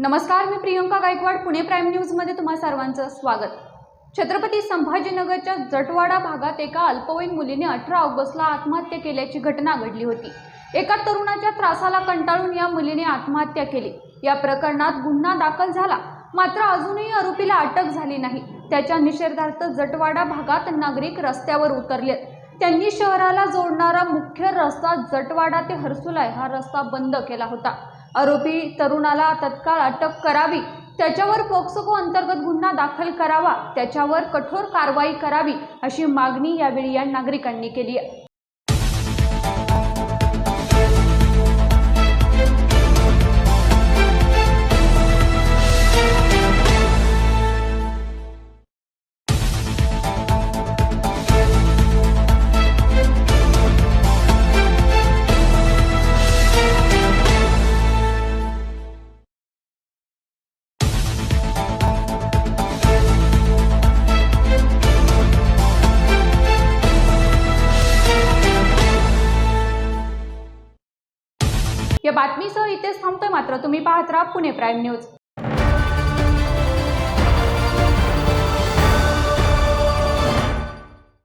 नमस्कार मी प्रियंका गायकवाड पुणे प्राईम न्यूजमध्ये तुम्हा सर्वांचं स्वागत. छत्रपती संभाजीनगरच्या जटवाडा भागात एका अल्पवयीन मुलीने अठरा ऑगस्टला आत्महत्या केल्याची घटना घडली होती. एका तरुणाच्या त्रासाला कंटाळून या मुलीने आत्महत्या केली. या प्रकरणात गुन्हा दाखल झाला मात्र अजूनही आरोपीला अटक झाली नाही. त्याच्या निषेधार्थ जटवाडा भागात नागरिक रस्त्यावर उतरले त्यांनी शहराला जोडणारा मुख्य रस्ता जटवाडा ते हर्सुलाय हा रस्ता बंद केला होता. आरोपी तरुणाला तत्काळ अटक करावी त्याच्यावर पोक्सको अंतर्गत गुन्हा दाखल करावा त्याच्यावर कठोर कारवाई करावी अशी मागणी यावेळी या नागरिकांनी केली आहे. या बातमीसह इथेच थांबतोय मात्र. तुम्ही पाहत राहा पुणे प्राईम न्यूज.